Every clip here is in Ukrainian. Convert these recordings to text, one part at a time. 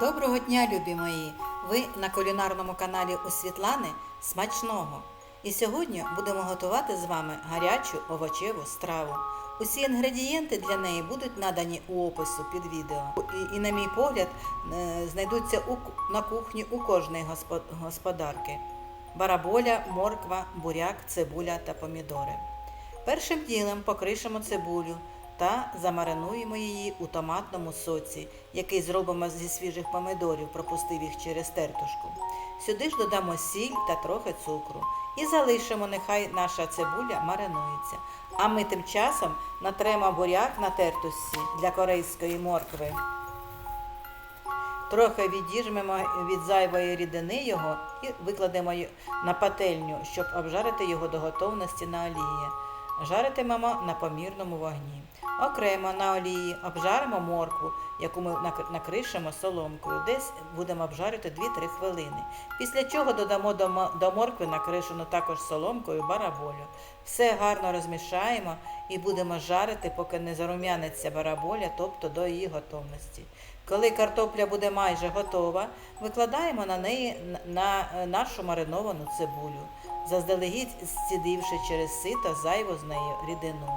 Доброго дня, любі мої! Ви на кулінарному каналі у Світлани Смачного. І сьогодні будемо готувати з вами гарячу овочеву страву. Усі інгредієнти для неї будуть надані у опису під відео. І, і на мій погляд, е, знайдуться у, на кухні у кожної господарки: бараболя, морква, буряк, цибуля та помідори. Першим ділом покришимо цибулю та замаринуємо її у томатному соці, який зробимо зі свіжих помидорів, пропустив їх через тертушку. Сюди ж додамо сіль та трохи цукру і залишимо, нехай наша цибуля маринується. А ми тим часом натремо буряк на тертушці для корейської моркви. Трохи відіжмемо від зайвої рідини його і викладемо на пательню, щоб обжарити його до готовності на олії. Жаритимемо на помірному вогні. Окремо на олії обжаримо моркву, яку ми нак- накришимо соломкою. Десь будемо обжарити 2-3 хвилини. Після чого додамо до моркви накришену також соломкою бараболю. Все гарно розмішаємо і будемо жарити, поки не зарум'яниться бараболя, тобто до її готовності. Коли картопля буде майже готова, викладаємо на неї на е, нашу мариновану цибулю, заздалегідь зцідивши через сито зайву з неї рідину.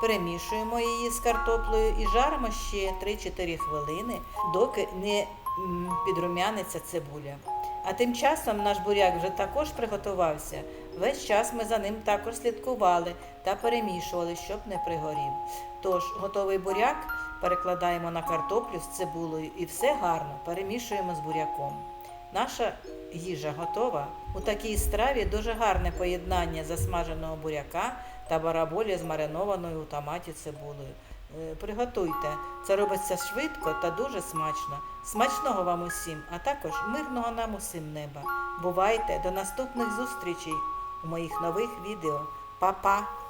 Перемішуємо її з картоплею і жаримо ще 3-4 хвилини, доки не підрум'яниться цибуля. А тим часом наш буряк вже також приготувався. Весь час ми за ним також слідкували та перемішували, щоб не пригорів. Тож готовий буряк перекладаємо на картоплю з цибулею і все гарно перемішуємо з буряком. Наша їжа готова. У такій страві дуже гарне поєднання засмаженого буряка та бараболі з маринованою у томаті цибулею. Е, Приготуйте, це робиться швидко та дуже смачно. Смачного вам усім, а також мирного нам усім неба. Бувайте до наступних зустрічей у моїх нових відео. Па-па!